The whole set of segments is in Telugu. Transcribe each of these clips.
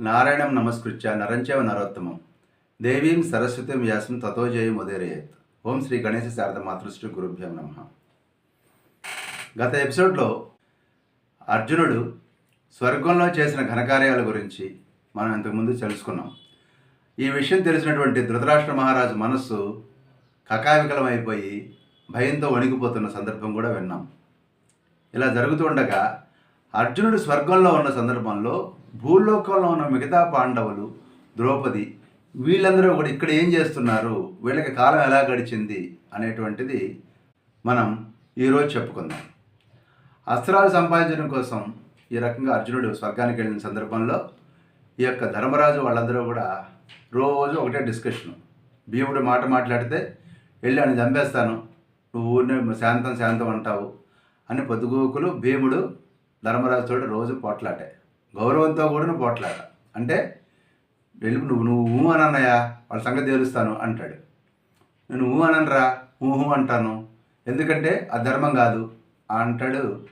నారాయణం నమస్కృత్య నరంచేవ నరోత్తమం. దేవీం సరస్వతిం వ్యాసం తతో జయం ఉదయరేయత్ ఓం శ్రీ గణేశ శారద మాతృశ్రీ గురుభ్యం నమ. గత ఎపిసోడ్లో అర్జునుడు స్వర్గంలో చేసిన ఘనకార్యాల గురించి మనం ఇంతకుముందు తెలుసుకున్నాం. ఈ విషయం తెలిసినటువంటి ధృతరాష్ట్ర మహారాజు మనస్సు కకావికలమైపోయి భయంతో వణికిపోతున్న సందర్భం కూడా విన్నాం. ఇలా జరుగుతుండగా అర్జునుడు స్వర్గంలో ఉన్న సందర్భంలో భూలోకంలో ఉన్న మిగతా పాండవులు ద్రౌపది వీళ్ళందరూ కూడా ఇక్కడ ఏం చేస్తున్నారు? వీళ్ళకి కాలం ఎలా గడిచింది? అనేటువంటిది మనం ఈరోజు చెప్పుకుందాం. అస్త్రాలు సంపాదించడం కోసం ఈ రకంగా అర్జునుడు స్వర్గానికి వెళ్ళిన సందర్భంలో ఈ యొక్క ధర్మరాజు వాళ్ళందరూ కూడా రోజు ఒకటే డిస్కషన్ భీముడు మాట మాట్లాడితే వెళ్ళి అని చంపేస్తాను. నువ్వు ఊరినే శాంతం శాంతం అంటావు అని పొద్దుగోకులు భీముడు ధర్మరాజుతో రోజు పోట్లాటాయి గౌరవంతో కూడిన పోట్లాట. అంటే వెళ్ళి నువ్వు నువ్వు ఊ అని అన్నయ్యా వాళ్ళ సంగతి తెలుస్తాను అంటాడు. నేను ఊ అనరా ఊహు అంటాను. ఎందుకంటే ఆ ధర్మం కాదు అంటాడు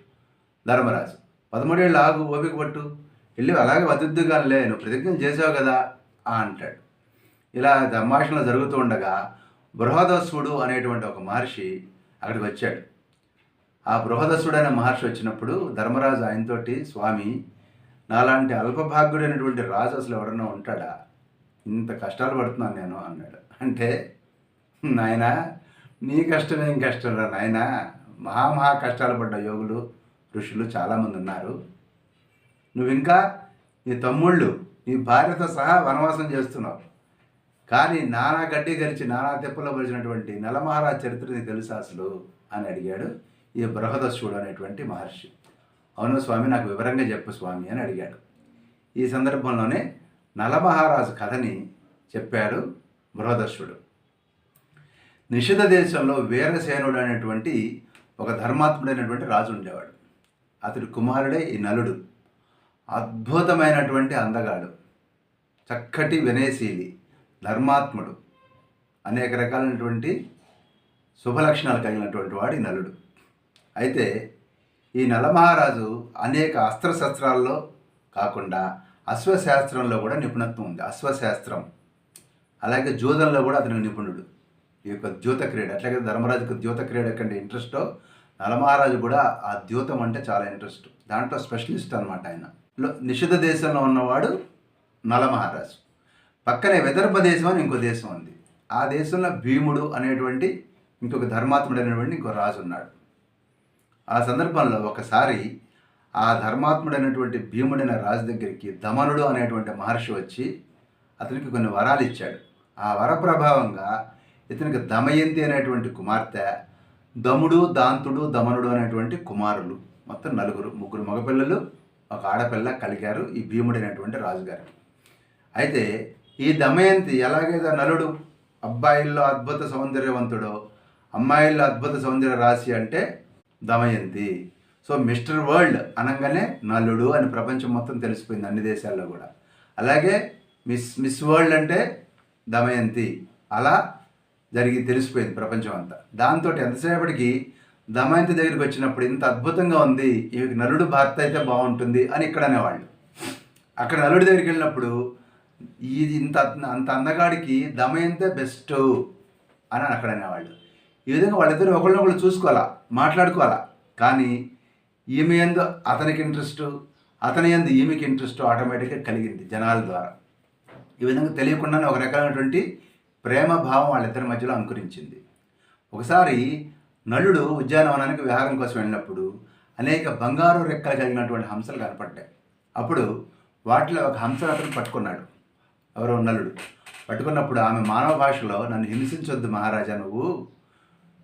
ధర్మరాజు. పదమూడేళ్ళు ఆగు ఓపిక పట్టు. వెళ్ళి అలాగే వదిద్దుగానిలే నువ్వు ప్రతిజ్ఞ చేసావు కదా ఆ అంటాడు. ఇలా సంభాషణలు జరుగుతూ ఉండగా బృహదస్సుడు అనేటువంటి ఒక మహర్షి అక్కడికి వచ్చాడు. ఆ బృహదస్సుడు అనే మహర్షి వచ్చినప్పుడు ధర్మరాజు ఆయనతోటి స్వామి నాలాంటి అల్పభాగ్యుడైనటువంటి రాజు అసలు ఎవరన్నా ఉంటాడా? ఇంత కష్టాలు పడుతున్నాను నేను అన్నాడు. అంటే నాయన నీ కష్టం ఏం కష్టం రా నాయన? మహామహా కష్టాలు పడ్డ యోగులు ఋషులు చాలామంది ఉన్నారు. నువ్వు ఇంకా నీ తమ్ముళ్ళు నీ భార్యతో సహా వనవాసం చేస్తున్నావు. కానీ నానా గడ్డి గరిచి నానా తెప్పలో పరిచినటువంటి నలమహారాజ్ చరిత్ర నీకు తెలుసా అసలు? అని అడిగాడు ఈ బృహదస్సుడు అనేటువంటి మహర్షి. అవును స్వామి నాకు వివరంగా చెప్పు స్వామి అని అడిగాడు. ఈ సందర్భంలోనే నలమహారాజు కథని చెప్పాడు బృహదర్శుడు నిషిధ దేశంలో వీరసేనుడు అనేటువంటి ఒక ధర్మాత్ముడైనటువంటి రాజు ఉండేవాడు. అతడి కుమారుడే ఈ నలుడు. అద్భుతమైనటువంటి అందగాడు. చక్కటి వినయశీలి ధర్మాత్ముడు. అనేక రకాలైనటువంటి శుభలక్షణాలు కలిగినటువంటి వాడు ఈ నలుడు. అయితే ఈ నలమహారాజు అనేక అస్త్రశస్త్రాల్లో కాకుండా అశ్వశాస్త్రంలో కూడా నిపుణత్వం ఉంది. అశ్వశాస్త్రం. అలాగే జూదంలో కూడా అతనికి నిపుణుడు. ఈ యొక్క ద్యూత క్రీడ అట్లాగే ధర్మరాజుకు ద్యూత క్రీడ కంటే ఇంట్రెస్టో నలమహారాజు కూడా ఆ ద్యూతం అంటే చాలా ఇంట్రెస్ట్. దాంట్లో స్పెషలిస్ట్ అనమాట ఆయన. నిషిద్ధ దేశంలో ఉన్నవాడు నలమహారాజు. పక్కనే విదర్భ దేశం అని ఇంకో దేశం ఉంది. ఆ దేశంలో భీముడు అనేటువంటి ఇంకొక ధర్మాత్ముడు అనేటువంటి ఇంకో రాజు ఉన్నాడు. ఆ సందర్భంలో ఒకసారి ఆ ధర్మాత్ముడైనటువంటి భీముడైన రాజు దగ్గరికి దమనుడు అనేటువంటి మహర్షి వచ్చి అతనికి కొన్ని వరాలు ఇచ్చాడు. ఆ వర ప్రభావంగా ఇతనికి దమయంతి అనేటువంటి కుమార్తె దముడు దాంతుడు దమనుడు అనేటువంటి కుమారులు మొత్తం నలుగురు ముగ్గురు మగపిల్లలు ఒక ఆడపిల్ల కలిగారు ఈ భీముడైనటువంటి రాజుగారికి. అయితే ఈ దమయంతి ఎలాగైతే నలుడు అబ్బాయిల్లో అద్భుత సౌందర్యవంతుడో అమ్మాయిల్లో అద్భుత సౌందర్య రాశి అంటే దమయంతి. సో మిస్టర్ వరల్డ్ అనగానే నలుడు అని ప్రపంచం మొత్తం తెలిసిపోయింది అన్ని దేశాల్లో కూడా. అలాగే మిస్ మిస్ వరల్డ్ అంటే దమయంతి. అలా జరిగి తెలిసిపోయింది ప్రపంచం అంతా. దాంతో ఎంతసేపటికి దమయంతి దగ్గరికి వచ్చినప్పుడు ఇంత అద్భుతంగా ఉంది ఈమెకి నలుడు భర్త అయితే బాగుంటుంది అని ఇక్కడ అనేవాళ్ళు. అక్కడ నలుడి దగ్గరికి వెళ్ళినప్పుడు ఇది ఇంత అంత అందగాడికి దమయంతే బెస్ట్ అని అక్కడ అనేవాళ్ళు. ఈ విధంగా వాళ్ళిద్దరు ఒకళ్ళనొకళ్ళు చూసుకోవాలా మాట్లాడుకోవాలా? కానీ ఈమె ఎందు అతనికి ఇంట్రెస్ట్ అతని ఎందు ఈమెకి ఇంట్రెస్ట్ ఆటోమేటిక్గా కలిగింది జనాల ద్వారా. ఈ విధంగా తెలియకుండానే ఒక రకమైనటువంటి ప్రేమ భావం వాళ్ళిద్దరి మధ్యలో అంకురించింది. ఒకసారి నలుడు ఉద్యానవనానికి విహారం కోసం వెళ్ళినప్పుడు అనేక బంగారు రెక్కలు కలిగినటువంటి హంసలు కనపడ్డాయి. అప్పుడు వాటిలో ఒక హంసను అతను పట్టుకున్నాడు. ఎవరో నలుడు. పట్టుకున్నప్పుడు ఆమె మానవ భాషలో నన్ను హింసించొద్దు మహారాజా నువ్వు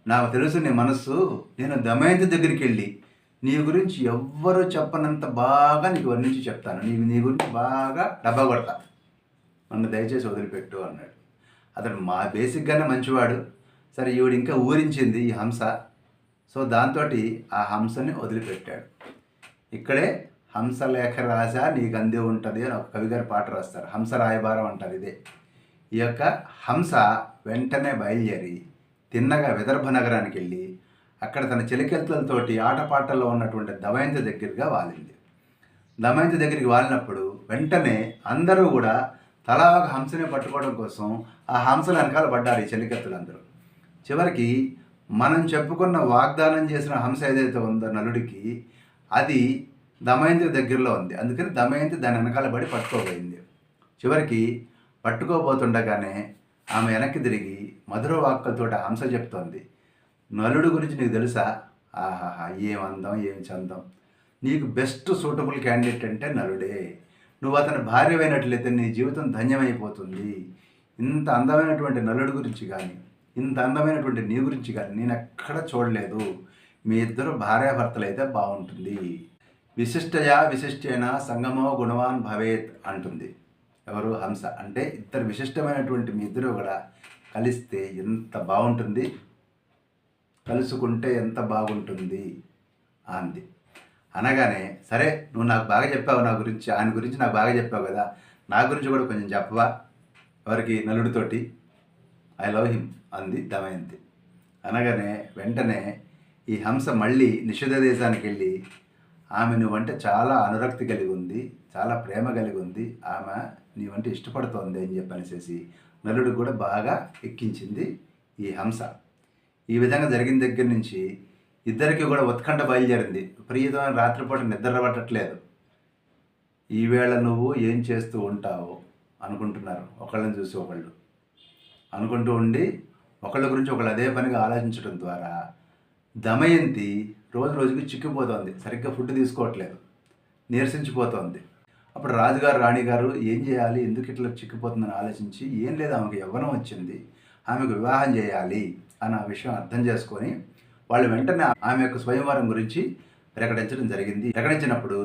నాకు తెలుసు నీ మనస్సు నేను దమయంతి దగ్గరికి వెళ్ళి నీ గురించి ఎవ్వరూ చెప్పనంత బాగా నీకు వర్ణించి చెప్తాను. నీ నీ గురించి బాగా డబ్బా కొడతా. నన్ను దయచేసి వదిలిపెట్టు అన్నాడు. అతడు మా బేసిక్గానే మంచివాడు. సరే ఈవిడ ఇంకా ఊరించింది ఈ హంస. సో దాంతో ఆ హంసని వదిలిపెట్టాడు. ఇక్కడే హంసలేఖ రాజ నీకు అందే ఉంటుంది అని ఒక కవిగారు పాట రాస్తారు. హంస రాయబారం అంటారు ఇదే. ఈ యొక్క హంస వెంటనే బయలుదేరి తిన్నగా విదర్భ నగరానికి వెళ్ళి అక్కడ తన చెలికెత్తలతోటి ఆటపాటల్లో ఉన్నటువంటి దమయంతి దగ్గరగా వాలింది. దమయంతి దగ్గరికి వాలినప్పుడు వెంటనే అందరూ కూడా తలా ఒక హంసని పట్టుకోవడం కోసం ఆ హంసల వెనకాల పడ్డారు ఈ చెలికత్తులందరూ. చివరికి మనం చెప్పుకున్న వాగ్దానం చేసిన హంస ఏదైతే ఉందో నలుడికి అది దమయంతి దగ్గరలో ఉంది. అందుకని దమయంతి దాని వెనకాల పడి పట్టుకోబోయింది. చివరికి పట్టుకోబోతుండగానే ఆమె వెనక్కి తిరిగి మధుర వాక్కులతో హంస చెప్తోంది. నలుడు గురించి నీకు తెలుసా? ఆహాహా ఏం అందం ఏం చందం? నీకు బెస్ట్ సూటబుల్ క్యాండిడేట్ అంటే నలుడే. నువ్వు అతని భార్యమైనట్లయితే నీ జీవితం ధన్యమైపోతుంది. ఇంత అందమైనటువంటి నలుడు గురించి కానీ ఇంత అందమైనటువంటి నీ గురించి కానీ నేను ఎక్కడ చూడలేదు. మీ ఇద్దరు భార్యాభర్తలు అయితే బాగుంటుంది. విశిష్టయా విశిష్టైన సంగమో గుణవాన్ భవేత్ అంటుంది. ఎవరు? హంస. అంటే ఇద్దరు విశిష్టమైనటువంటి మీ ఇద్దరు కూడా కలిస్తే ఎంత బాగుంటుంది? కలుసుకుంటే ఎంత బాగుంటుంది? అంది. అనగానే సరే నువ్వు నాకు బాగా చెప్పావు నా గురించి ఆయన గురించి నాకు బాగా చెప్పావు కదా నా గురించి కూడా కొంచెం చెప్పవా? ఎవరికి? నలుడితోటి ఐ లవ్ హిమ్ అంది దమయంతి. అనగానే వెంటనే ఈ హంస మళ్ళీ నిషేధ దేశానికి వెళ్ళి ఆమె నువ్వంటే చాలా అనురక్తి కలిగి ఉంది చాలా ప్రేమ కలిగి ఉంది. ఆమె నీవంటే ఇష్టపడుతోంది అని చెప్పనేసేసి నలుడు కూడా బాగా ఎక్కించింది ఈ హంస. ఈ విధంగా జరిగిన దగ్గర నుంచి ఇద్దరికి కూడా ఉత్కంఠ బయలుదేరింది. ప్రియతమైన రాత్రిపూట నిద్ర పట్టట్లేదు. ఈవేళ నువ్వు ఏం చేస్తూ ఉంటావు అనుకుంటున్నారు ఒకళ్ళని చూసి ఒకళ్ళు. అనుకుంటూ ఉండి ఒకళ్ళ గురించి ఒకళ్ళు అదే పనిగా ఆలోచించడం ద్వారా దమయంతి రోజు రోజుకి చిక్కిపోతోంది సరిగ్గా ఫుడ్ తీసుకోవట్లేదు. నీరసించిపోతోంది. అప్పుడు రాజుగారు రాణిగారు ఏం చేయాలి? ఎందుకు ఇట్లా చిక్కిపోతుందని ఆలోచించి ఏం లేదు ఆమెకు యవ్వనం వచ్చింది. ఆమెకు వివాహం చేయాలి అన్న విషయం అర్థం చేసుకొని వాళ్ళు వెంటనే ఆమె యొక్క స్వయంవరం గురించి ప్రకటించడం జరిగింది. ప్రకటించినప్పుడు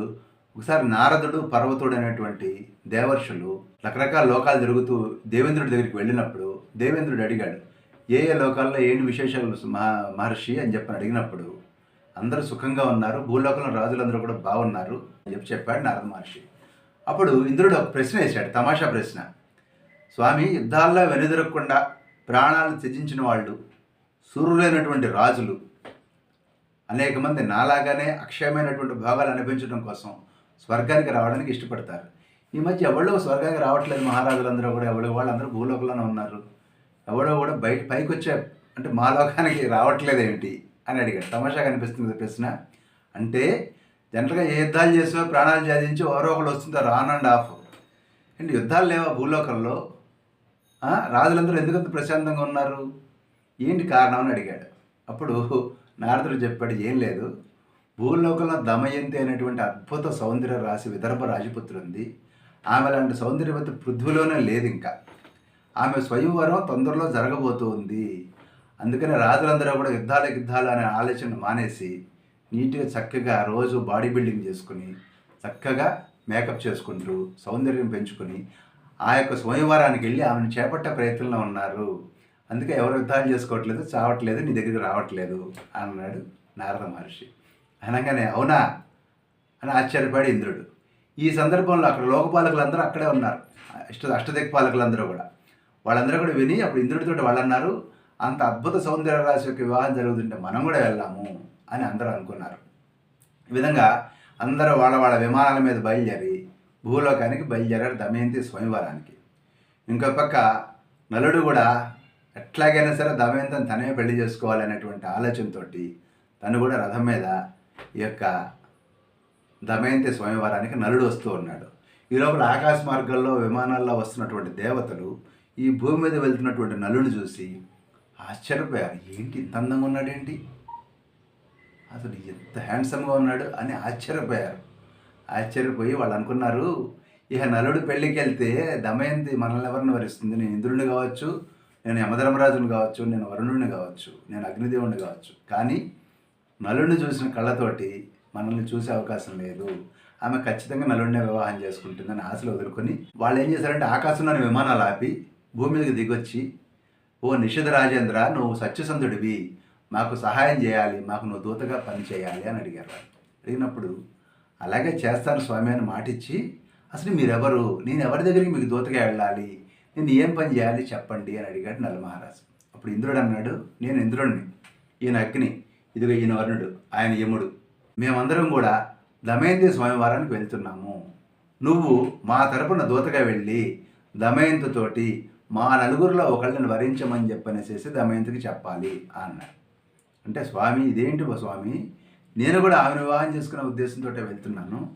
ఒకసారి నారదుడు పర్వతుడు అనేటువంటి దేవర్షులు రకరకాల లోకాలు తిరుగుతూ దేవేంద్రుడి దగ్గరికి వెళ్ళినప్పుడు దేవేంద్రుడు అడిగాడు ఏ ఏ లోకాల్లో ఏంటి విశేషాలు మహా మహర్షి? అని చెప్పి అడిగినప్పుడు అందరూ సుఖంగా ఉన్నారు. భూలోకంలో రాజులందరూ కూడా బాగున్నారు అని చెప్పి చెప్పాడు నారద మహర్షి. అప్పుడు ఇంద్రుడు ఒక ప్రశ్న వేశాడు తమాషా ప్రశ్న. స్వామి యుద్ధాల్లో వెనుదిరగకుండా ప్రాణాలు త్యజించిన వాళ్ళు సూర్యులైనటువంటి రాజులు అనేక మంది నాలాగానే అక్షయమైనటువంటి భోగాలు అనిపించడం కోసం స్వర్గానికి రావడానికి ఇష్టపడతారు. ఈ మధ్య ఎవరో స్వర్గానికి రావట్లేదు మహారాజులందరూ కూడా ఎవరో వాళ్ళందరూ భూలోకంలోనే ఉన్నారు. ఎవడో కూడా బయట పైకి వచ్చే అంటే మా లోకానికి రావట్లేదు అని అడిగాడు. తమాషా కనిపిస్తుంది ప్రశ్న అంటే జనరల్గా ఏ యుద్ధాలు చేసో ప్రాణాలు జాదించి ఎవరో ఒకళ్ళు వస్తుంటారు ఆన్ అండ్ ఆఫ్. అండ్ యుద్ధాలు లేవా భూలోకంలో? రాజులందరూ రాజులందరూ ఎందుకంత ప్రశాంతంగా ఉన్నారు? ఏంటి కారణం అని అడిగాడు. అప్పుడు నారదుడు చెప్పాడు ఏం లేదు. భూలోకంలో దమయంతి అనేటువంటి అద్భుత సౌందర్య రాశి విదర్భ రాజపుత్రి ఉంది. ఆమె లాంటి సౌందర్యవతి పృథ్వీలోనే లేదు ఇంకా. ఆమె స్వయంవరం తొందరలో జరగబోతుంది అందుకనే రాజులందరూ కూడా యుద్ధాలు యుద్ధాలు అనే ఆలోచన మానేసి నీట్గా చక్కగా రోజు బాడీ బిల్డింగ్ చేసుకుని చక్కగా మేకప్ చేసుకుంటూ సౌందర్యం పెంచుకుని ఆ యొక్క స్వయంవరానికి వెళ్ళి ఆమెను చేపట్టే ప్రయత్నంలో ఉన్నారు. అందుకే ఎవరు యుద్ధాలు చేసుకోవట్లేదు చావట్లేదు నీ దగ్గరికి రావట్లేదు అన్నాడు నారద మహర్షి. అనగానే అవునా? అని ఆశ్చర్యపడి ఇంద్రుడు. ఈ సందర్భంలో అక్కడ లోకపాలకులందరూ అక్కడే ఉన్నారు. అష్ట అష్టదిక్పాలకులందరూ కూడా. వాళ్ళందరూ కూడా విని అప్పుడు ఇంద్రుడితో వాళ్ళు అన్నారు అంత అద్భుత సౌందర్య రాశి యొక్క వివాహం జరుగుతుంటే మనం కూడా వెళ్ళాము అని అందరూ అనుకున్నారు. ఈ విధంగా అందరూ వాళ్ళ వాళ్ళ విమానాల మీద బయలుదేరి భూలోకానికి బయలుదేరారు దమయంతి స్వయంవరానికి ఇంకో పక్క నలుడు కూడా ఎట్లాగైనా సరే దమయంతిని తనే పెళ్ళి చేసుకోవాలనేటువంటి ఆలోచనతోటి తను కూడా రథం మీద ఈ యొక్క దమయంతి స్వయంవరానికి నలుడు వస్తూ ఉన్నాడు. ఈ లోపల ఆకాశ మార్గంలో విమానాల్లో వస్తున్నటువంటి దేవతలు ఈ భూమి మీద వెళ్తున్నటువంటి నలుని చూసి ఆశ్చర్యపోయారు. ఏంటి ఇంత అందంగా ఉన్నాడేంటి? అసలు ఎంత హ్యాండ్సమ్గా ఉన్నాడు అని ఆశ్చర్యపోయారు. ఆశ్చర్యపోయి వాళ్ళు అనుకున్నారు ఇక నలుడు పెళ్ళికి వెళ్తే దమయంతి మనల్ని ఎవరిని వరిస్తుంది? నేను ఇంద్రుడిని కావచ్చు నేను యమధర్మరాజుని కావచ్చు నేను వరుణుడిని కావచ్చు నేను అగ్నిదేవుడిని కావచ్చు. కానీ నలుడిని చూసిన కళ్ళతోటి మనల్ని చూసే అవకాశం లేదు. ఆమె ఖచ్చితంగా నలుడినే వివాహం చేసుకుంటుందని ఆశలు వదులుకొని వాళ్ళు ఏం చేశారంటే ఆకాశంలోని విమానాలు ఆపి భూమి మీదకి దిగొచ్చి ఓ నిషిధ రాజేంద్ర నువ్వు సత్యసంధుడివి. మాకు సహాయం చేయాలి మాకు నువ్వు దూతగా పని చేయాలి అని అడిగారు వాళ్ళు. అడిగినప్పుడు అలాగే చేస్తాను స్వామి అని మాటిచ్చి అసలు మీరెవరు? నేను ఎవరి దగ్గరికి మీకు దూతగా వెళ్ళాలి? నేను ఏం పని చేయాలి చెప్పండి అని అడిగాడు నల్ల మహారాజు. అప్పుడు ఇంద్రుడు అన్నాడు నేను ఇంద్రుడిని ఈయన అగ్ని ఇదిగో ఈయన వరుణుడు ఆయన యముడు. మేమందరం కూడా దమయంతి స్వామివారానికి వెళ్తున్నాము. నువ్వు మా తరపున దూతగా వెళ్ళి దమయంతితోటి మా నలుగురిలో ఒకళ్ళని వరించమని చెప్పనేసేసి దమయంతికి చెప్పాలి అన్నాడు. అంటే స్వామి ఇదేంటి బా స్వామి? నేను కూడా ఆమె వివాహం చేసుకునే ఉద్దేశంతో వెళ్తున్నాను.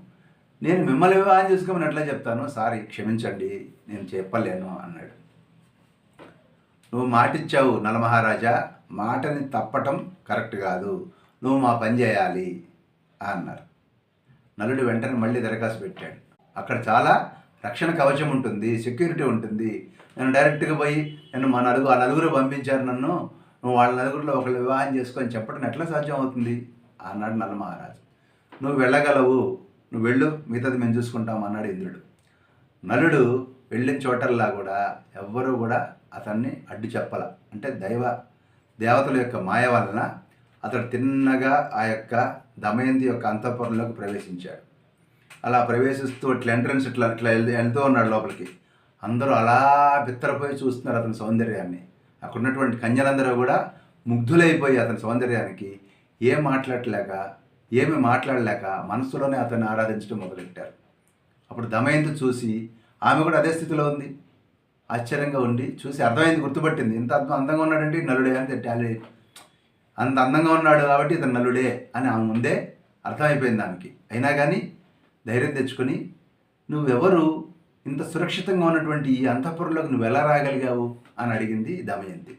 నేను మిమ్మల్ని వివాహం చేసుకోమని ఎట్లా చెప్తాను? సారీ క్షమించండి నేను చెప్పలేను అన్నాడు. నువ్వు మాటిచ్చావు నలమహారాజా మాటని తప్పటం కరెక్ట్ కాదు. నువ్వు మా పని చేయాలి అన్నారు. నలుడు వెంటనే మళ్ళీ దరఖాస్తు పెట్టాడు. అక్కడ చాలా రక్షణ కవచం ఉంటుంది సెక్యూరిటీ ఉంటుంది. నేను డైరెక్ట్గా పోయి నేను మా నలుగురు ఆ నలుగురు పంపించారు నన్ను. నువ్వు వాళ్ళ నలుగురిలో ఒకళ్ళు వివాహం చేసుకొని చెప్పడం ఎట్లా సాధ్యం అవుతుంది అన్నాడు నల్ల మహారాజు. నువ్వు వెళ్ళగలవు. నువ్వు వెళ్ళు. మిగతాది మేము చూసుకుంటాం అన్నాడు ఇంద్రుడు. నలుడు వెళ్ళిన చోటల్లా కూడా ఎవ్వరూ కూడా అతన్ని అడ్డు చెప్పాల. అంటే దైవ దేవతల యొక్క మాయ వలన అతడు తిన్నగా ఆ యొక్క దమయంతి యొక్క అంతఃపురంలోకి ప్రవేశించాడు. అలా ప్రవేశిస్తూ ఇట్లా ఎంట్రన్స్ ఇట్లా ఇట్లా వెళ్తూ వెళ్తూ ఉన్నాడు లోపలికి. అందరూ అలా బిత్తరపోయి చూస్తున్నారు అతని సౌందర్యాన్ని. అక్కడ ఉన్నటువంటి కన్యలందరూ కూడా ముగ్ధులైపోయి అతని సౌందర్యానికి ఏం మాట్లాడలేక ఏమి మాట్లాడలేక మనసులోనే అతన్ని ఆరాధించడం మొదలెట్టారు అప్పుడు దమయంతి చూసి ఆమె కూడా అదే స్థితిలో ఉంది. ఆశ్చర్యంగా ఉండి చూసి అర్థమైంది గుర్తుపట్టింది. ఇంత అందంగా ఉన్నాడంటే నలుడే అంతే టాలీ. అంత అందంగా ఉన్నాడు కాబట్టి ఇతను నలుడే అని ఆమె ముందే అర్థమైపోయింది దానికి అయినా కానీ ధైర్యం తెచ్చుకొని నువ్వెవరు? ఇంత సురక్షితంగా ఉన్నటువంటి ఈ అంతఃపురంలోకి నువ్వు ఎలా రాగలిగావు? అని అడిగింది దమయంతి.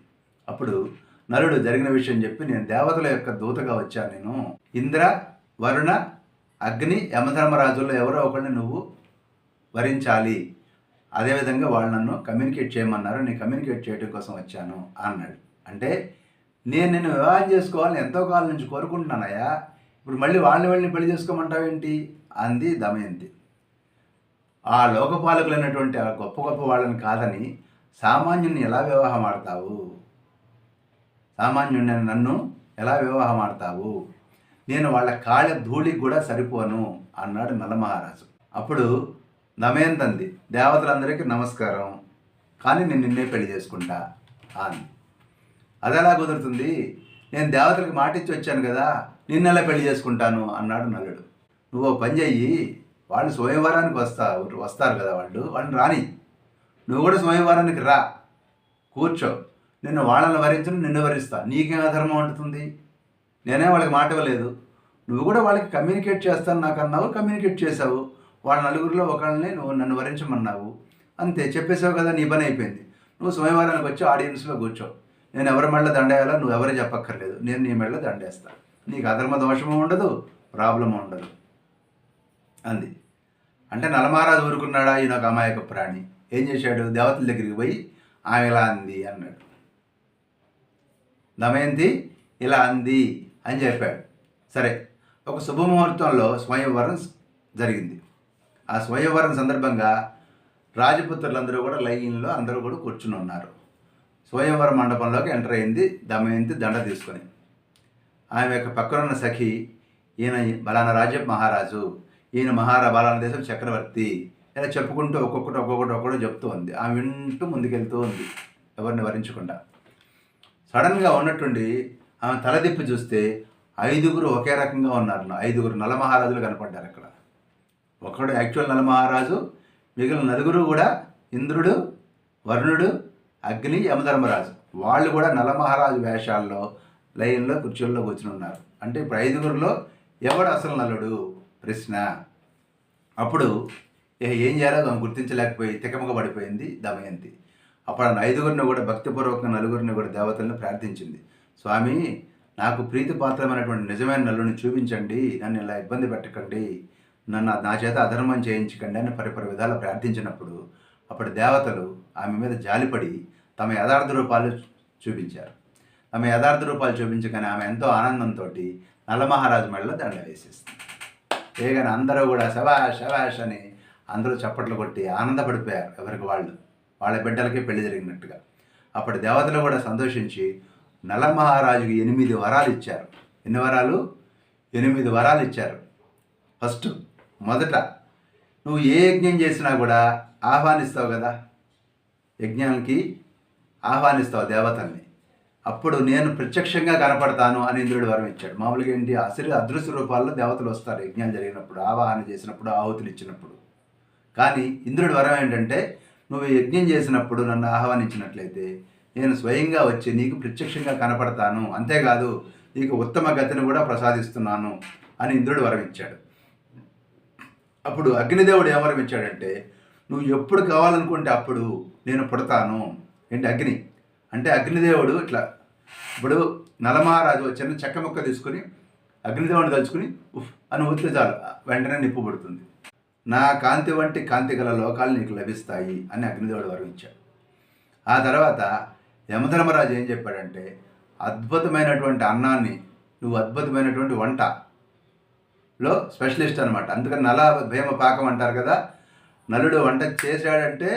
అప్పుడు నలుడు జరిగిన విషయం చెప్పి నేను దేవతల యొక్క దూతగా వచ్చాను నేను. ఇంద్ర వరుణ అగ్ని యమధర్మరాజుల్లో ఎవరో ఒకరిని నువ్వు వరించాలి. అదేవిధంగా వాళ్ళు నన్ను కమ్యూనికేట్ చేయమన్నారు. నేను కమ్యూనికేట్ చేయడం కోసం వచ్చాను అన్నాడు. అంటే నేను నిన్ను వివాహం చేసుకోవాలని ఎంతో కాలం నుంచి కోరుకుంటున్నానయ్యా. ఇప్పుడు మళ్ళీ వాళ్ళని వెళ్ళి పెళ్ళి చేసుకోమంటావేంటి? అంది దమయంతి. ఆ లోకపాలకులైనటువంటి ఆ గొప్ప గొప్ప వాళ్ళని కాదని సామాన్యుని ఎలా వివాహం ఆడతావు? సామాన్యుడిని నన్ను ఎలా వివాహం ఆడతావు? నేను వాళ్ళ కాళ్ళ ధూళికి కూడా సరిపోను అన్నాడు నలమహారాజు. అప్పుడు నమేందంది దేవతలందరికీ నమస్కారం. కానీ నేను నిన్నే పెళ్ళి చేసుకుంటా అని అది. ఎలా కుదురుతుంది? నేను దేవతలకు మాటిచ్చి వచ్చాను కదా నిన్నెలా పెళ్ళి చేసుకుంటాను అన్నాడు నల్లుడు నువ్వు పని చెయ్యి వాళ్ళు స్వయంవరానికి వస్తా వస్తారు కదా వాళ్ళు వాళ్ళని రాని నువ్వు కూడా స్వయంవరానికి రా. కూర్చో. నిన్ను వాళ్ళని వరించను నిన్ను వరిస్తా. నీకేం అధర్మం ఉంటుంది నేనే వాళ్ళకి మాట ఇవ్వలేదు. నువ్వు కూడా వాళ్ళకి కమ్యూనికేట్ చేస్తాను నాకు అన్నావు కమ్యూనికేట్ చేసావు వాళ్ళ నలుగురిలో ఒకళ్ళని నువ్వు నన్ను వరించమన్నావు. అంతే చెప్పేసావు కదా నీ పని అయిపోయింది. నువ్వు స్వయంవరానికి వచ్చి ఆడియన్స్లో కూర్చో. నేను ఎవరి మెళ్ళ దండేయాలో నువ్వు ఎవరు చెప్పక్కర్లేదు. నేను నీ మెళ్ళ దండేస్తా. నీకు అధర్మ దోషము ఉండదు ప్రాబ్లం ఉండదు. అంది. అంటే నలమారాజు ఊరుకున్నాడా? ఈయన ఒక అమాయక ప్రాణి. ఏం చేశాడు? దేవతల దగ్గరికి పోయి ఆమె ఇలా అంది అన్నాడు. దమయంతి ఇలా అంది అని చెప్పాడు. సరే ఒక శుభముహూర్తంలో స్వయంవరం జరిగింది. ఆ స్వయంవరం సందర్భంగా రాజపుత్రులందరూ కూడా లైన్లో అందరూ కూడా కూర్చుని ఉన్నారు. స్వయంవరం మండపంలోకి ఎంటర్ అయింది దమయంతి దండ తీసుకొని. ఆమె యొక్క పక్కనున్న సఖి ఈయన బలానా రాజ్య మహారాజు ఈయన మహారా దేశం చక్రవర్తి ఇలా చెప్పుకుంటూ ఒక్కొక్కటి ఒక్కొక్కటి ఒక్కొక్కటి చెప్తూ ఉంది. ఆమె వింటూ ముందుకెళ్తూ ఉంది. ఎవరిని వరించకుండా. సడన్గా ఉన్నట్టుండి ఆమె తలదిప్పి చూస్తే ఐదుగురు ఒకే రకంగా ఉన్నారు. ఐదుగురు నలమహారాజులు కనపడ్డారు అక్కడ. ఒకడు యాక్చువల్ నలమహారాజు మిగిలిన నలుగురు కూడా ఇంద్రుడు వరుణుడు అగ్ని యమధర్మరాజు. వాళ్ళు కూడా నలమహారాజు వేషాల్లో లైన్లో కుర్చీల్లో కూర్చుని ఉన్నారు. అంటే ఇప్పుడు ఐదుగురిలో ఎవడు అసలు నలుడు? ప్రశ్న. అప్పుడు ఇక ఏం చేయాలో ఆమె గుర్తించలేకపోయి తికమక పడిపోయింది దమయంతి. అప్పుడు ఆ ఐదుగురిని కూడా భక్తిపూర్వకంగా నలుగురిని కూడా దేవతలను ప్రార్థించింది. స్వామి నాకు ప్రీతిపాత్రమైనటువంటి నిజమైన నల్లుని చూపించండి. నన్ను ఇలా ఇబ్బంది పెట్టకండి. నన్ను నా చేత అధర్మం చేయించకండి అని పరిపరి విధాలు ప్రార్థించినప్పుడు అప్పుడు దేవతలు ఆమె మీద జాలిపడి తమ యథార్థ రూపాలు చూపించారు. ఆమె యథార్థ రూపాలు చూపించగానే ఆమె ఎంతో ఆనందంతో నల్లమహారాజు మెడలో దండ వేసేస్తుంది చేయగానే అందరూ కూడా శవాష్ శవాష్ అని అందరూ చప్పట్లు కొట్టి ఆనందపడిపోయారు ఎవరికి వాళ్ళు. వాళ్ళ బిడ్డలకే పెళ్ళి జరిగినట్టుగా. అప్పటి దేవతలు కూడా సంతోషించి నలమహారాజుకి ఎనిమిది వరాలు ఇచ్చారు. ఎన్ని వరాలు? ఎనిమిది వరాలు ఇచ్చారు. ఫస్ట్ మొదట నువ్వు ఏ యజ్ఞం చేసినా కూడా ఆహ్వానిస్తావు కదా? యజ్ఞానికి ఆహ్వానిస్తావు దేవతల్ని. అప్పుడు నేను ప్రత్యక్షంగా కనపడతాను అని ఇంద్రుడు వరం ఇచ్చాడు. మామూలుగా ఏంటి? అసలు అదృశ్య రూపాల్లో దేవతలు వస్తారు. యజ్ఞాలు జరిగినప్పుడు ఆవాహన చేసినప్పుడు ఆహుతులు ఇచ్చినప్పుడు. కానీ ఇంద్రుడి వరం ఏంటంటే నువ్వు యజ్ఞం చేసినప్పుడు నన్ను ఆహ్వానించినట్లయితే నేను స్వయంగా వచ్చి నీకు ప్రత్యక్షంగా కనపడతాను. అంతేకాదు నీకు ఉత్తమ గతిని కూడా ప్రసాదిస్తున్నాను అని ఇంద్రుడు వరం ఇచ్చాడు. అప్పుడు అగ్నిదేవుడు ఏం వరం ఇచ్చాడంటే నువ్వు ఎప్పుడు కావాలనుకుంటే అప్పుడు నేను పుడతాను. ఏంటి అగ్ని? అంటే అగ్నిదేవుడు ఇట్లా ఇప్పుడు నలమహారాజు వచ్చిన చిన్న చెక్క ముక్క తీసుకుని అగ్నిదేవుని తలుచుకుని ఉఫ్ అని ఊరితే చాలు. వెంటనే నిప్పు పడుతుంది. నా కాంతి వంటి కాంతి గల లోకాలు నీకు లభిస్తాయి అని అగ్నిదేవుడు వరవించాడు ఆ తర్వాత యమధర్మరాజు ఏం చెప్పాడంటే అద్భుతమైనటువంటి అన్నాన్ని నువ్వు అద్భుతమైనటువంటి వంటలో స్పెషలిస్ట్ అనమాట అందుకని నల భీమ పాకం అంటారు కదా నలుడు వంట చేశాడంటే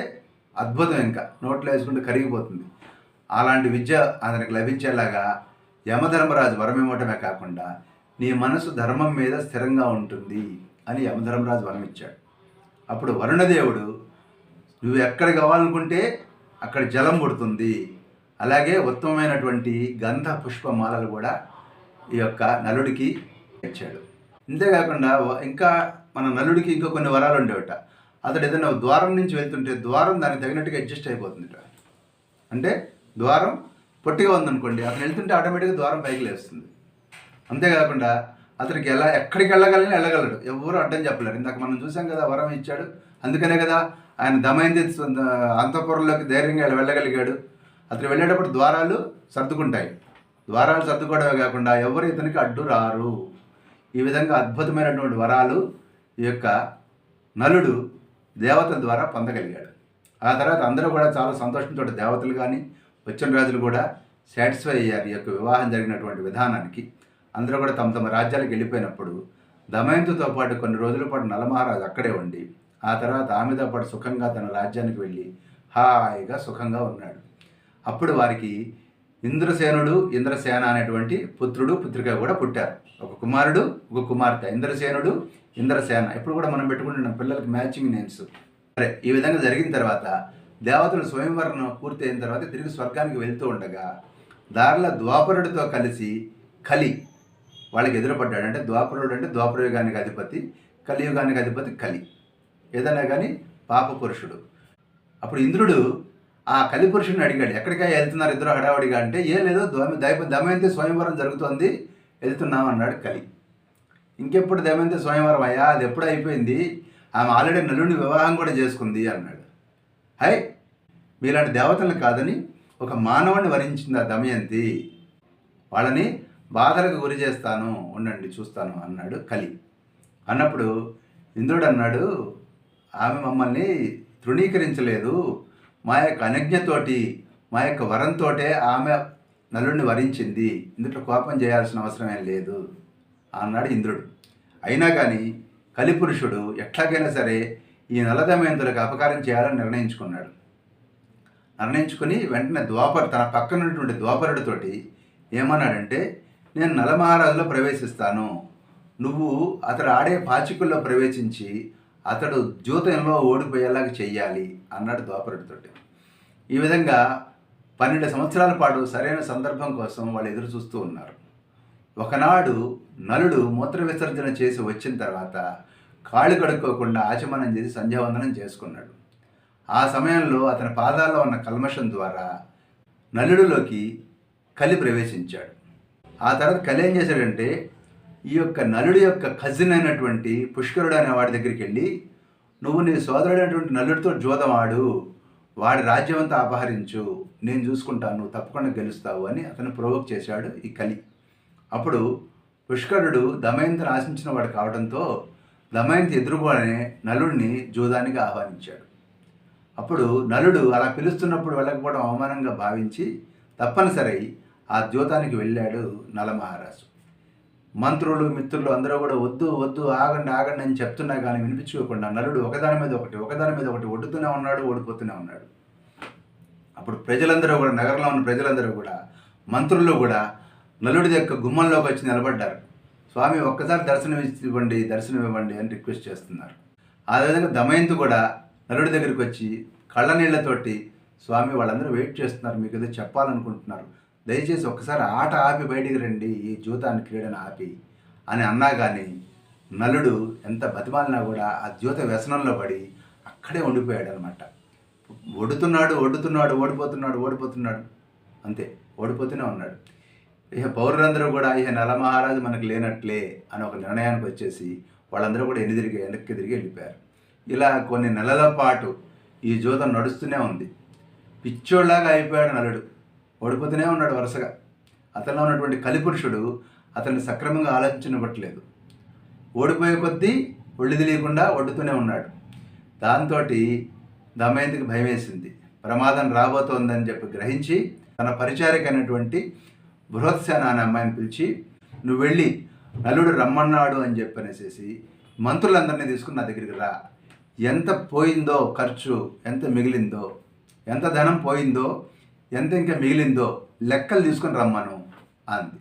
అద్భుతం ఇంకా. నోట్లో వేసుకుంటే కరిగిపోతుంది. అలాంటి విద్య అతనికి లభించేలాగా యమధర్మరాజు వరం ఇవ్వటమే కాకుండా నీ మనసు ధర్మం మీద స్థిరంగా ఉంటుంది అని యమధర్మరాజు వరం ఇచ్చాడు అప్పుడు వరుణదేవుడు నువ్వు ఎక్కడ కావాలనుకుంటే అక్కడ జలం పుడుతుంది. అలాగే ఉత్తమమైనటువంటి గంధ పుష్ప మాలలు కూడా ఈ యొక్క నలుడికి ఇచ్చాడు. ఇంతేకాకుండా ఇంకా మన నలుడికి ఇంకా కొన్ని వరాలు ఉండేవట. అతడు ఏదైనా ద్వారం నుంచి వెళ్తుంటే ద్వారం దానికి తగినట్టుగా అడ్జస్ట్ అయిపోతుందిట. అంటే ద్వారం పొట్టిగా ఉందనుకోండి అతను వెళ్తుంటే ఆటోమేటిక్గా ద్వారం పైకి లేస్తుంది. అంతేకాకుండా అతనికి ఎలా ఎక్కడికి వెళ్ళగలని వెళ్ళగలడు. ఎవరు అడ్డం చెప్పలేరు. ఇందాక మనం చూసాం కదా వరం ఇచ్చాడు. అందుకనే కదా ఆయన దమయంతి అంతఃపురంలోకి ధైర్యంగా వెళ్ళగలిగాడు. అతను వెళ్ళేటప్పుడు ద్వారాలు సర్దుకుంటాయి. ద్వారాలు సర్దుకోవడమే కాకుండా ఎవరు ఇతనికి అడ్డు రారు. ఈ విధంగా అద్భుతమైనటువంటి వరాలు ఈ యొక్క నలుడు దేవతల ద్వారా పొందగలిగాడు. ఆ తర్వాత అందరూ కూడా చాలా సంతోషంతో దేవతలు కానీ వచ్చిన రాజులు కూడా సాటిస్ఫై అయ్యారు ఈ యొక్క వివాహం జరిగినటువంటి విధానానికి. అందరూ కూడా తమ తమ రాజ్యాలకు వెళ్ళిపోయినప్పుడు దమయంతితో పాటు కొన్ని రోజుల పాటు నలమహారాజు అక్కడే ఉండి ఆ తర్వాత ఆమెతో పాటు సుఖంగా తన రాజ్యానికి వెళ్ళి హాయిగా సుఖంగా ఉన్నాడు. అప్పుడు వారికి ఇంద్రసేనుడు ఇంద్రసేన అనేటువంటి పుత్రుడు పుత్రిక కూడా పుట్టారు. ఒక కుమారుడు ఒక కుమార్తె. ఇంద్రసేనుడు ఇంద్రసేన. ఇప్పుడు కూడా మనం పెట్టుకుంటున్నాం పిల్లలకి మ్యాచింగ్ నేమ్స్. సరే ఈ విధంగా జరిగిన తర్వాత దేవతలు స్వయంవరం పూర్తి అయిన తర్వాత తిరిగి స్వర్గానికి వెళ్తూ ఉండగా దారిలో ద్వాపరుడితో కలిసి కలి వాళ్ళకి ఎదురుపడ్డాడు. అంటే ద్వాపరుడు అంటే ద్వాపరయుగానికి అధిపతి కలియుగానికి అధిపతి కలి. ఏదైనా కానీ పాప పురుషుడు అప్పుడు ఇంద్రుడు ఆ కలిపురుషుడిని అడిగాడు ఎక్కడికా వెళ్తున్నారు ఇద్దరు హడావడిగా? అంటే ఏం లేదు దైవ దమయంతి స్వయంవరం జరుగుతోంది వెళ్తున్నాం అన్నాడు కలి. ఇంకెప్పుడు దమయంతి స్వయంవరం అయ్యా అది ఎప్పుడు అయిపోయింది? ఆమె ఆల్రెడీ నలుని వివాహం కూడా చేసుకుంది అన్నాడు. హై మీలాంటి దేవతలను కాదని ఒక మానవుని వరించింది ఆ దమయంతి. వాళ్ళని బాధలకు గురి చేస్తాను ఉండండి చూస్తాను అన్నాడు కలి. అన్నప్పుడు ఇంద్రుడు అన్నాడు ఆమె మమ్మల్ని తృణీకరించలేదు. మా యొక్క అనజ్ఞతోటి మా యొక్క వరంతోటే ఆమె నలుడిని వరించింది. ఇందులో కోపం చేయాల్సిన అవసరం ఏం లేదు అన్నాడు ఇంద్రుడు. అయినా కానీ కలిపురుషుడు ఎట్లాగైనా సరే ఈ నలదమయంతులకు అపకారం చేయాలని నిర్ణయించుకున్నాడు. నిర్ణయించుకుని వెంటనే ద్వాపర తన పక్కన ద్వాపరుడితోటి ఏమన్నాడంటే నేను నలమహారాజులో ప్రవేశిస్తాను. నువ్వు అతడు ఆడే పాచికల్లో ప్రవేశించి అతడు జ్యోతంలో ఓడిపోయేలాగా చెయ్యాలి అన్నాడు ద్వాపరుడితోటి. ఈ విధంగా పన్నెండు సంవత్సరాల పాటు సరైన సందర్భం కోసం వాళ్ళు ఎదురు చూస్తూ ఉన్నారు. ఒకనాడు నలుడు మూత్ర విసర్జన చేసి వచ్చిన తర్వాత కాళ్ళు కడుక్కోకుండా ఆచమనం చేసి సంధ్యావందనం చేసుకున్నాడు. ఆ సమయంలో అతని పాదాల్లో ఉన్న కల్మషం ద్వారా నలుడిలోకి కలి ప్రవేశించాడు. ఆ తర్వాత కలి ఏం చేశాడంటే ఈ యొక్క నలుడి యొక్క కజిన్ అయినటువంటి పుష్కరుడు అనే వాడి దగ్గరికి వెళ్ళి నువ్వు నీ సోదరుడైనటువంటి నలుడితో జోదమాడు వాడి రాజ్యం అంతా అపహరించు. నేను చూసుకుంటాను. నువ్వు తప్పకుండా గెలుస్తావు అని అతను ప్రోవోక్ చేశాడు ఈ కలి. అప్పుడు పుష్కరుడు దమయంతిని ఆశించిన వాడు కావడంతో దమయంతి ఎదురుగానే నలుడిని జూదానికి ఆహ్వానించాడు. అప్పుడు నలుడు అలా పిలుస్తున్నప్పుడు వెళ్ళకపోవడం అవమానంగా భావించి తప్పనిసరి ఆ ద్యోతానికి వెళ్ళాడు నలమహారాజు. మంత్రులు మిత్రులు అందరూ కూడా వద్దు వద్దు ఆగండి ఆగండి అని చెప్తున్నా కానీ వినిపించుకోకుండా నలుడు ఒకదాని మీద ఒకటి ఒకదాని మీద ఒకటి ఒడ్డుతూనే ఉన్నాడు ఓడిపోతూనే ఉన్నాడు. అప్పుడు ప్రజలందరూ కూడా నగరంలో ఉన్న ప్రజలందరూ కూడా మంత్రులు కూడా నలుడి యొక్క గుమ్మంలోకి వచ్చి నిలబడ్డారు. స్వామి ఒక్కసారి దర్శనం ఇవ్వండి దర్శనం ఇవ్వండి అని రిక్వెస్ట్ చేస్తున్నారు. ఆ విధంగా దమయంతి కూడా నలుడి దగ్గరికి వచ్చి కళ్ళ నీళ్ళతోటి స్వామి వాళ్ళందరూ వెయిట్ చేస్తున్నారు మీకు ఏదో చెప్పాలనుకుంటున్నారు. దయచేసి ఒక్కసారి ఆట ఆపి బయటికి రండి ఈ జూతాన్ని క్రీడను ఆపి అని అన్నా కానీ నలుడు ఎంత బతిమాలినా కూడా ఆ జ్యోత వ్యసనంలో పడి అక్కడే ఉండిపోయాడు అనమాట ఒడుతున్నాడు ఒడుతున్నాడు ఓడిపోతున్నాడు ఓడిపోతున్నాడు. అంతే ఓడిపోతూనే ఉన్నాడు. ఇక పౌరులందరూ కూడా ఇక నలమహారాజు మనకు లేనట్లే అని ఒక నిర్ణయానికి వచ్చేసి వాళ్ళందరూ కూడా ఎన్ని తిరిగి వెనక్కి తిరిగి వెళ్ళిపోయారు. ఇలా కొన్ని నెలల పాటు ఈ జూదం నడుస్తూనే ఉంది. పిచ్చోళ్ళలాగా అయిపోయాడు నలుడు. ఓడిపోతూనే ఉన్నాడు వరుసగా. అతనిలో ఉన్నటువంటి కలిపురుషుడు అతన్ని సక్రమంగా ఆలోచించనివ్వట్లేదు ఓడిపోయే కొద్దీ ఒళ్ళు తెలియకుండా ఒడ్డుతూనే ఉన్నాడు. దాంతో దమయంతికి భయం వేసింది ప్రమాదం రాబోతోందని చెప్పి గ్రహించి తన పరిచారిక అయినటువంటి బృహత్సేన అనే అమ్మాయిని పిలిచి నువ్వు వెళ్ళి నలుడు రమ్మన్నాడు అని చెప్పనేసేసి మంత్రులందరినీ తీసుకుని నా దగ్గరికి రా. ఎంత పోయిందో ఖర్చు ఎంత మిగిలిందో ఎంత ధనం పోయిందో ఎంత ఇంకా మిగిలిందో లెక్కలు తీసుకుని రమ్మను అంది.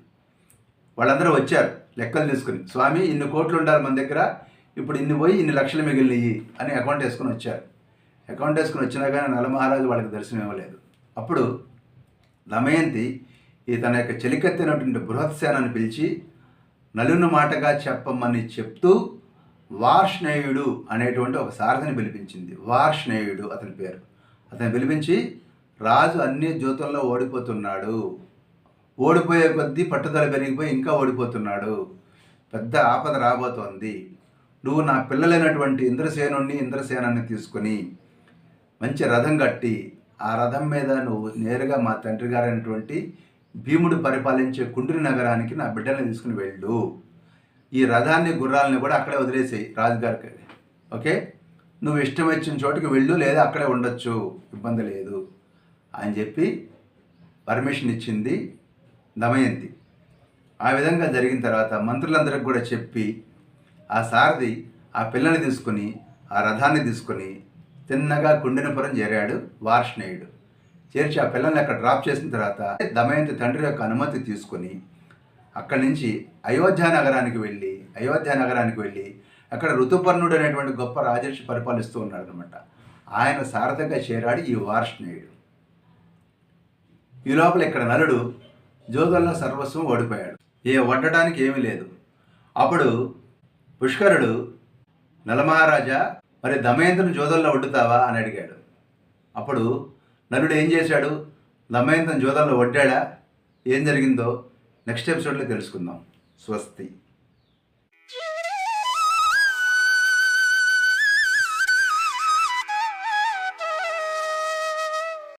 వాళ్ళందరూ వచ్చారు లెక్కలు తీసుకుని. స్వామి ఇన్ని కోట్లు ఉండాలి మన దగ్గర ఇప్పుడు ఇన్ని పోయి ఇన్ని లక్షలు మిగిలినవి అని అకౌంట్ వేసుకుని వచ్చారు. అకౌంట్ వేసుకుని వచ్చినా కానీ నలమహారాజు వాళ్ళకి దర్శనం ఇవ్వలేదు అప్పుడు దమయంతి ఈ తన యొక్క చెలికెత్తినటువంటి బృహత్సేనని పిలిచి నలుని మాటగా చెప్పమని చెప్తూ వార్ష్ణేయుడు అనేటువంటి ఒక సారథిని పిలిపించింది. వార్ష్ణేయుడు అతని పేరు. అతను పిలిపించి రాజు అన్ని జ్యోతుల్లో ఓడిపోతున్నాడు. ఓడిపోయే కొద్దీ పట్టుదల పెరిగిపోయి ఇంకా ఓడిపోతున్నాడు. పెద్ద ఆపద రాబోతోంది. నువ్వు నా పిల్లలైనటువంటి ఇంద్రసేనుణ్ణి ఇంద్రసేనాన్ని తీసుకొని మంచి రథం కట్టి ఆ రథం మీద నువ్వు నేరుగా మా తండ్రి గారైనటువంటి భీముడు పరిపాలించే కుండ్రి నగరానికి నా బిడ్డల్ని తీసుకుని వెళ్ళు. ఈ రథాన్ని గుర్రాలని కూడా అక్కడే వదిలేసేయి రాజుగారికి. ఓకే? నువ్వు ఇష్టం వచ్చిన చోటుకి వెళ్ళు లేదా అక్కడే ఉండొచ్చు. ఇబ్బంది లేదు. అని చెప్పి పర్మిషన్ ఇచ్చింది దమయంతి. ఆ విధంగా జరిగిన తర్వాత మంత్రులందరికి కూడా చెప్పి ఆ సారథి ఆ పిల్లని తీసుకుని ఆ రథాన్ని తీసుకుని తిన్నగా కుండినపురం చేరాడు వార్ష్ణేయుడు. చేర్చి ఆ పిల్లల్ని అక్కడ డ్రాప్ చేసిన తర్వాత దమయంతి తండ్రి యొక్క అనుమతి తీసుకొని అక్కడి నుంచి అయోధ్య నగరానికి వెళ్ళి అయోధ్య నగరానికి వెళ్ళి అక్కడ ఋతుపర్ణుడు అనేటువంటి గొప్ప రాజర్షి పరిపాలిస్తూ ఉన్నాడు అనమాట ఆయన సారథిగా చేరాడు ఈ వార్ష్ణేయుడు. ఈ లోపల ఇక్కడ నలుడు జోదల్లో సర్వస్వం ఓడిపోయాడు. ఏ వడ్డడానికి ఏమీ లేదు. అప్పుడు పుష్కరుడు నలమహారాజా మరి దమయంతుని జోదల్లో వడ్డుతావా అని అడిగాడు. అప్పుడు నలుడు ఏం చేశాడు? దమయంతం జోదంలో వడ్డాడా ఏం జరిగిందో? నెక్స్ట్ ఎపిసోడ్లో తెలుసుకుందాం. స్వస్తి.